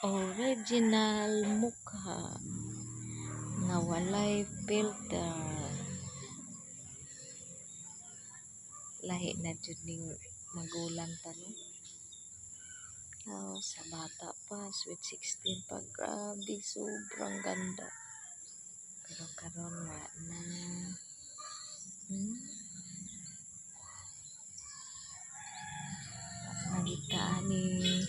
Original mukha nga walay filter. Lahi na jud ning magulang ta no. Oh, sa bata pa, sweet 16 pa, grabe, sobrang ganda. Pero karon wa na. Hmm? Nakita ni